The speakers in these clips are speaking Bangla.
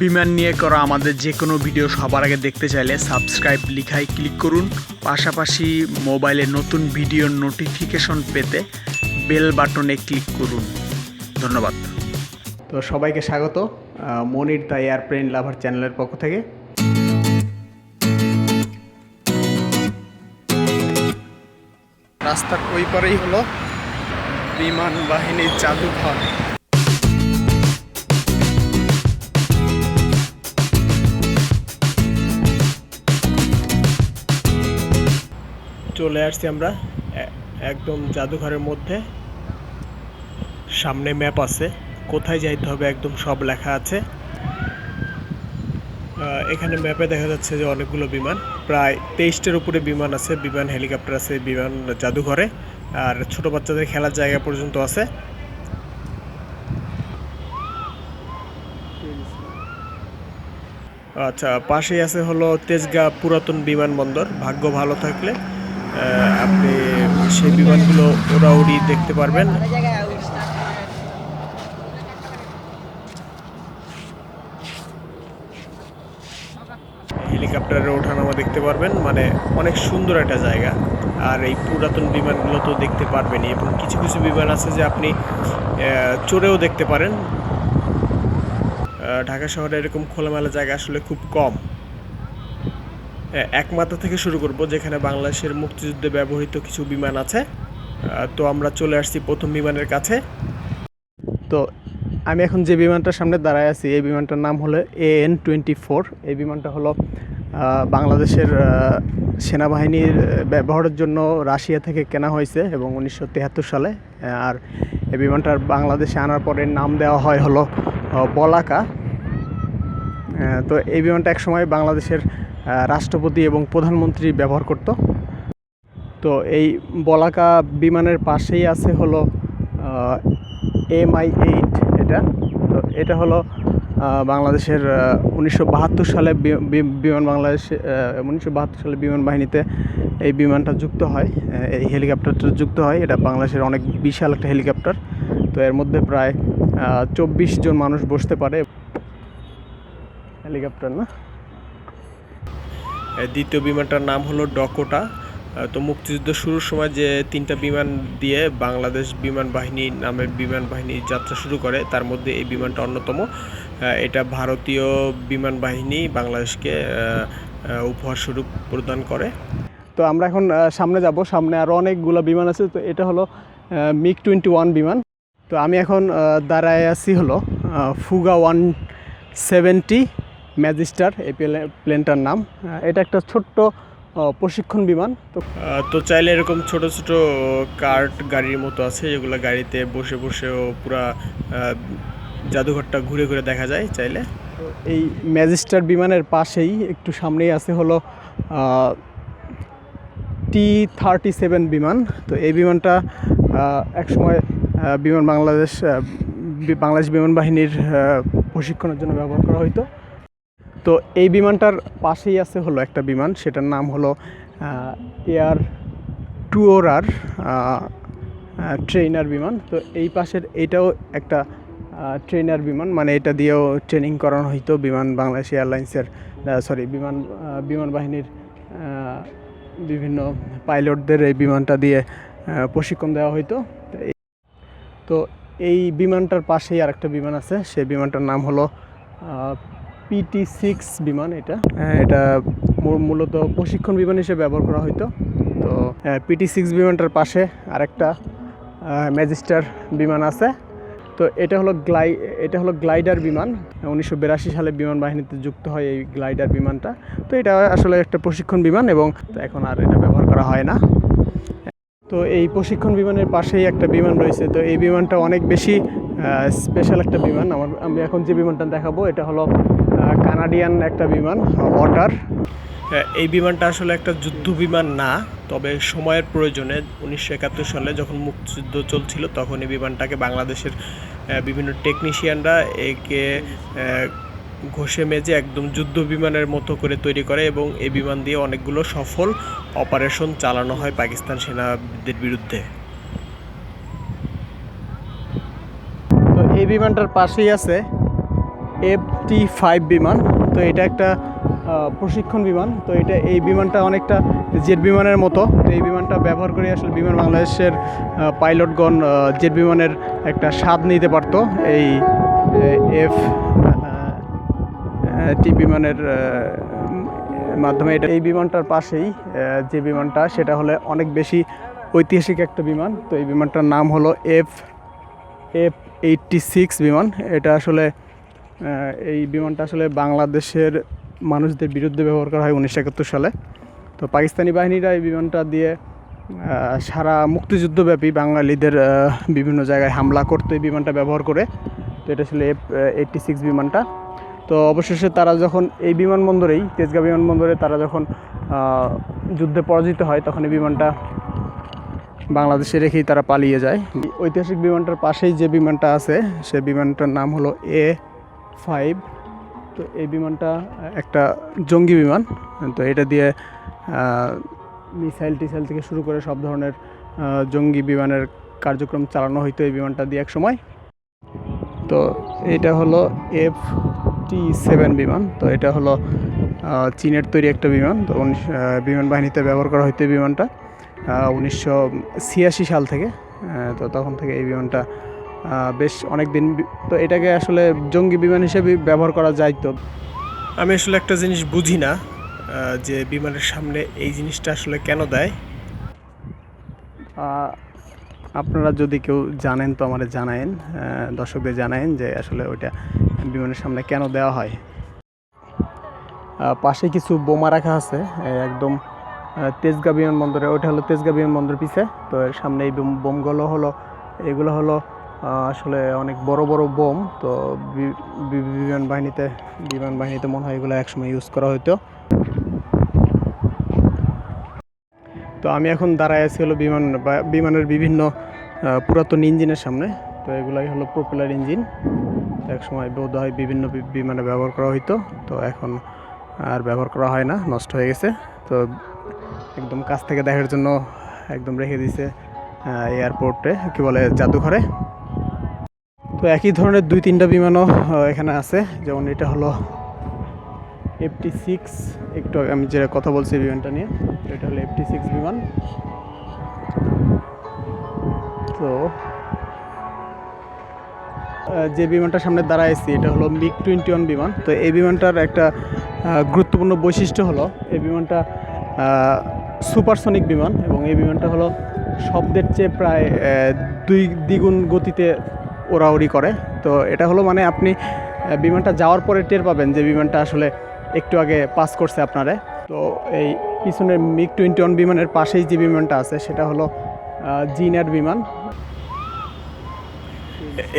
বিমান নিয়ে করা আমাদের যে কোনো ভিডিও সবার আগে দেখতে চাইলে সাবস্ক্রাইব লিখায় ক্লিক করুন। পাশাপাশি মোবাইলে নতুন ভিডিওর নোটিফিকেশন পেতে বেল বাটনে ক্লিক করুন। ধন্যবাদ। তো সবাইকে স্বাগত মনির দ্য এয়ারপ্লেন লাভার চ্যানেলের পক্ষ থেকে। রাস্তার ওই পারেই হলো বিমান বাহিনীর জাদুঘর। চলে আসছি আমরা একদম জাদুঘরের মধ্যে। সামনে ম্যাপ আছে, কোথায় যাইতে হবে একদম সব লেখা আছে। এখানে ম্যাপে দেখা যাচ্ছে যে অনেকগুলো বিমান, প্রায় তেইশটার উপরে বিমান আছে, বিমান হেলিকপ্টার আছে, বিমান জাদুঘরে, আর ছোট বাচ্চাদের খেলার জায়গা পর্যন্ত আছে। আচ্ছা পাশেই আছে হলো তেজগাঁ পুরাতন বিমানবন্দর, ভাগ্য ভালো থাকলে। আপনি সেই বিমানগুলো ওরাউড়ি দেখতে পারবেন। হেলিকপ্টারে ওঠানামা দেখতে পারবেন মানে অনেক সুন্দর একটা জায়গা। আর এই পুরাতন বিমানগুলো তো দেখতে পারবেনই, এবং কিছু কিছু বিমান আছে যে আপনি চড়েও দেখতে পারেন। ঢাকা শহরে এরকম খোলামেলা জায়গা আসলে খুব কম। এক মাথা থেকে শুরু করব যেখানে বাংলাদেশের মুক্তিযুদ্ধে ব্যবহৃত কিছু বিমান আছে। তো আমরা চলে আসছি প্রথম বিমানের কাছে। তো আমি এখন যে বিমানটার সামনে দাঁড়ায় আছি, এই বিমানটার নাম হলো এ এন টোয়েন্টি ফোর। এই বিমানটা হলো বাংলাদেশের সেনাবাহিনীর ব্যবহারের জন্য রাশিয়া থেকে কেনা হয়েছে এবং উনিশশো সালে। আর এই বিমানটার বাংলাদেশে আনার পরে নাম দেওয়া হয় হলো বলাকা। তো এই বিমানটা একসময় বাংলাদেশের রাষ্ট্রপতি এবং প্রধানমন্ত্রী ব্যবহার করত। তো এই বলাকা বিমানের পাশেই আছে হলো এম আই এইট এটা। তো এটা হলো বাংলাদেশের উনিশশো বাহাত্তর সালে বিমান বাংলাদেশ উনিশশো বাহাত্তর সালে বিমান বাহিনীতে এই বিমানটা যুক্ত হয় এই হেলিকপ্টারটা যুক্ত হয়। এটা বাংলাদেশের অনেক বিশাল একটা হেলিকপ্টার। তো এর মধ্যে প্রায় চব্বিশ জন মানুষ বসতে পারে। হেলিকপ্টার না? দ্বিতীয় বিমানটার নাম হলো ডকোটা। তো মুক্তিযুদ্ধ শুরুর সময় যে তিনটা বিমান দিয়ে বাংলাদেশ বিমান বাহিনী নামের বিমান বাহিনী যাত্রা শুরু করে, তার মধ্যে এই বিমানটা অন্যতম। এটা ভারতীয় বিমান বাহিনী বাংলাদেশকে উপহার স্বরূপ প্রদান করে। তো আমরা এখন সামনে যাব। সামনে আরও অনেকগুলো বিমান আছে। তো এটা হলো মিগ টোয়েন্টি ওয়ান বিমান। তো আমি এখন দাঁড়ায় আছি হলো ফুগা ওয়ান সেভেন্টি। ম্যাজিস্টার এই প্লেনটার নাম। এটা একটা ছোট্ট প্রশিক্ষণ বিমান। তো তো চাইলে এরকম ছোট ছোট কার্ট গাড়ির মতো আছে যেগুলো গাড়িতে বসে বসেও পুরা জাদুঘরটা ঘুরে ঘুরে দেখা যায় চাইলে। এই ম্যাজিস্টার বিমানের পাশেই একটু সামনেই আছে হলো টি থার্টি সেভেন বিমান। তো এই বিমানটা একসময় বিমান বাংলাদেশ বাংলাদেশ বিমান বাহিনীর প্রশিক্ষণের জন্য ব্যবহার করা হতো তো এই বিমানটার পাশেই আছে হলো একটা বিমান, সেটার নাম হলো এয়ার টুয়োরার ট্রেনার বিমান। তো এই পাশের এটাও একটা ট্রেনার বিমান মানে এটা দিয়েও ট্রেনিং করানো হইতো বিমান, বাংলাদেশ এয়ারলাইন্সের সরি বিমান বিমান বাহিনীর বিভিন্ন পাইলটদের এই বিমানটা দিয়ে প্রশিক্ষণ দেওয়া হইতো। তো এই বিমানটার পাশেই আরেকটা বিমান আছে, সেই বিমানটার নাম হলো পিটি সিক্স বিমান এটা। এটা মূলত প্রশিক্ষণ বিমান হিসেবে ব্যবহার করা হতো তো পিটি সিক্স বিমানটার পাশে আরেকটা ম্যাজিস্টার বিমান আছে। তো এটা হলো গ্লাই এটা হলো গ্লাইডার বিমান। উনিশশো বিরাশি সালে বিমান বাহিনীতে যুক্ত হয় এই গ্লাইডার বিমানটা। তো এটা আসলে একটা প্রশিক্ষণ বিমান এবং এখন আর এটা ব্যবহার করা হয় না। তো এই প্রশিক্ষণ বিমানের পাশেই একটা বিমান রয়েছে। তো এই বিমানটা অনেক বেশি স্পেশাল একটা বিমান। আমার আমি এখন যে বিমানটা দেখাবো, এটা হলো কানাডিয়ান একটা বিমান অটার এই বিমানটা আসলে একটা যুদ্ধ বিমান না, তবে সময়ের প্রয়োজনে উনিশশো একাত্তর সালে যখন মুক্তিযুদ্ধ চলছিল, তখন এই বিমানটাকে বাংলাদেশের বিভিন্ন টেকনিশিয়ানরা একে ঘষে মেজে একদম যুদ্ধ বিমানের মতো করে তৈরি করে এবং এই বিমান দিয়ে অনেকগুলো সফল অপারেশন চালানো হয় পাকিস্তান সেনাদের বিরুদ্ধে তো এই বিমানটার পাশেই আছে এফ টি ফাইভ বিমান। তো এটা একটা প্রশিক্ষণ বিমান। তো এটা, এই বিমানটা অনেকটা জেট বিমানের মতো। তো এই বিমানটা ব্যবহার করে আসলে বিমান বাংলাদেশের পাইলটগণ জেট বিমানের একটা স্বাদ নিতে পারতো। এই এফ টি বিমানের মাধ্যমে এটা, এই বিমানটার পাশেই যে বিমানটা, সেটা হলে অনেক বেশি ঐতিহাসিক একটা বিমান। তো এই বিমানটার নাম হলো এফ এফ এইটটি সিক্স বিমান। এটা আসলে এই বিমানটা আসলে বাংলাদেশের মানুষদের বিরুদ্ধে ব্যবহার করা হয় উনিশশো একাত্তর সালে। তো পাকিস্তানি বাহিনীরা এই বিমানটা দিয়ে সারা মুক্তিযুদ্ধব্যাপী বাঙালিদের বিভিন্ন জায়গায় হামলা করতো এই বিমানটা ব্যবহার করে। তো এটা ছিল এফ এইটটি সিক্স বিমানটা। তো অবশেষে তারা যখন এই বিমানবন্দরেই তেজগাঁ বিমানবন্দরে তারা যখন যুদ্ধে পরাজিত হয়, তখন এই বিমানটা বাংলাদেশে রেখেই তারা পালিয়ে যায়। ঐতিহাসিক বিমানটার পাশেই যে বিমানটা আছে, সে বিমানটার নাম হলো এ ফাইভ। তো এই বিমানটা একটা জঙ্গি বিমান। তো এটা দিয়ে মিসাইল টিসাইল থেকে শুরু করে সব ধরনের জঙ্গি বিমানের কার্যক্রম চালানো হইতো এই বিমানটা দিয়ে এক সময়। তো এটা হলো এফ টি সেভেন বিমান। তো এটা হলো চীনের তৈরি একটা বিমান। তো বিমান বাহিনীতে ব্যবহার করা হইতো এই বিমানটা। উনিশশো ছিয়াশি সাল থেকে তো তখন থেকে এই বিমানটা বেশ অনেক দিন তো এটাকে আসলে জঙ্গি বিমান হিসেবে ব্যবহার করা যায় তো? আমি আসলে একটা জিনিস বুঝি না যে বিমানের সামনে এই জিনিসটা আসলে কেন দেয়। আপনারা যদি কেউ জানেন তো আমাদের জানায়েন দর্শকদের জানায়েন যে আসলে ওইটা বিমানের সামনে কেন দেওয়া হয়। পাশে কিছু বোমা রাখা আছে একদম তেজগাঁ বিমানবন্দরে, ওইটা হলো তেজগাঁ বিমানবন্দর পিছে। তো এর সামনে এই বোম- বোমগুলো হলো, এগুলো হলো আসলে অনেক বড় বড় বোম। তো বিমান বাহিনীতে বিমান বাহিনীতে মনে হয় এগুলো একসময় ইউজ করা হতো তো আমি এখন দাঁড়ায় আছি হলো বিমান বিমানের বিভিন্ন পুরাতন ইঞ্জিনের সামনে। তো এগুলাই হলো প্রপেলার ইঞ্জিন। এক সময় বোধ হয় বিভিন্ন বিমানে ব্যবহার করা হইতো। তো এখন আর ব্যবহার করা হয় না, নষ্ট হয়ে গেছে। তো একদম কাছ থেকে দেখার জন্য একদম রেখে দিছে এয়ারপোর্টে কি বলে, জাদুঘরে। তো একই ধরনের দুই তিনটা বিমানও এখানে আছে। যেমন এটা হলো এফটি সিক্স একটু আমি যেটা কথা বলছি বিমানটা নিয়ে, এটা হলো এফটি সিক্স বিমান। তো যে বিমানটার সামনে দাঁড়াইছি এটা হলো মিগ টোয়েন্টি ওয়ান বিমান। তো এই বিমানটার একটা গুরুত্বপূর্ণ বৈশিষ্ট্য হলো, এই বিমানটা সুপারসনিক বিমান এবং এই বিমানটা হলো শব্দের চেয়ে প্রায় দুই দ্বিগুণ গতিতে ওড়াউড়ি করে। তো এটা হলো মানে আপনি বিমানটা যাওয়ার পরে টের পাবেন যে বিমানটা আসলে একটু আগে পাস করছে আপনারে। তো এই পিছনের মিগ টোয়েন্টি ওয়ান বিমানের পাশেই যে বিমানটা আছে, সেটা হলো জিনার বিমান।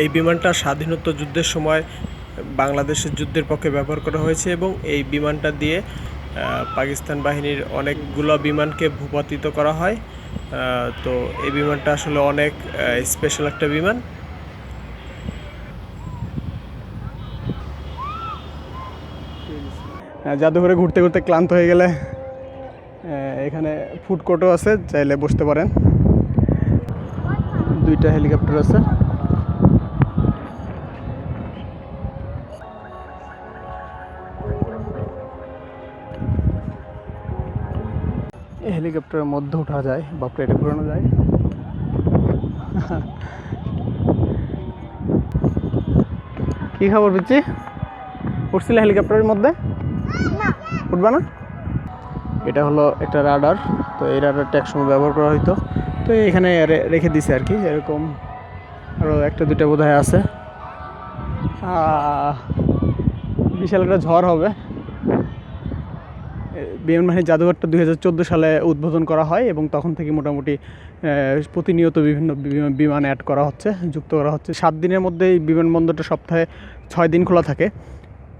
এই বিমানটা স্বাধীনতা যুদ্ধের সময় বাংলাদেশের যুদ্ধের পক্ষে ব্যবহার করা হয়েছে এবং এই বিমানটা দিয়ে পাকিস্তান বাহিনীর অনেকগুলো বিমানকে ভূপাতিত করা হয়। তো এই বিমানটা আসলে অনেক স্পেশাল একটা বিমান। জাদুঘরে ঘুরতে ঘুরতে ক্লান্ত হয়ে গেলে এখানে ফুড কোর্টও আছে, চাইলে বসতে পারেন। দুইটা হেলিকপ্টার আছে। হেলিকপ্টারের মধ্যে ওঠা যায় বা এটা ঘুরানো যায়। কি খবর পিচ্ছি উঠছিলে হেলিকপ্টারের মধ্যে? উঠবা না? এটা হলো একটা রাডার, তো এই রাডারটা একসময় ব্যবহার করা হতো তো এখানে রেখে দিছে আর কি, এরকম আরও একটা দুটা বোধ হয় আছে বিশাল একটা ঝড় হবে। বিমান বাহিনী জাদুঘরটা দু হাজার চোদ্দ সালে উদ্বোধন করা হয় এবং তখন থেকে মোটামুটি প্রতিনিয়ত বিভিন্ন বিমান- অ্যাড করা হচ্ছে, যুক্ত করা হচ্ছে। সাত দিনের মধ্যে এই বিমানবন্দরটা সপ্তাহে ছয় দিন খোলা থাকে।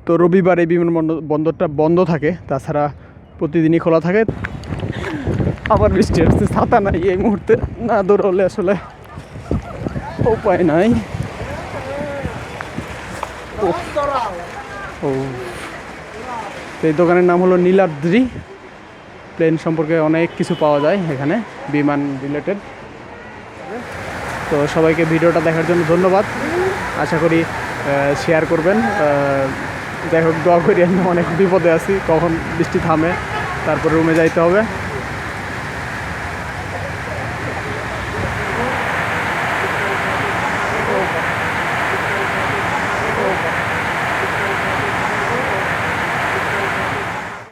তো রবিবার এই বিমানবন্দর বন্দরটা বন্ধ থাকে, তাছাড়া প্রতিদিনই খোলা থাকে। আবার বৃষ্টি হচ্ছে, ছাতা নাই এই মুহূর্তে। না দৌড়লে আসলে উপায় নাই। ও। তো এই দোকানের নাম হলো নীলাদ্রি। প্লেন সম্পর্কে অনেক কিছু পাওয়া যায় এখানে, বিমান রিলেটেড তো সবাইকে ভিডিওটা দেখার জন্য ধন্যবাদ। আশা করি শেয়ার করবেন। যাই হোক, দোয়া করি, আমি অনেক বিপদে আছি, কখন বৃষ্টি থামে, তারপর রুমে যাইতে হবে।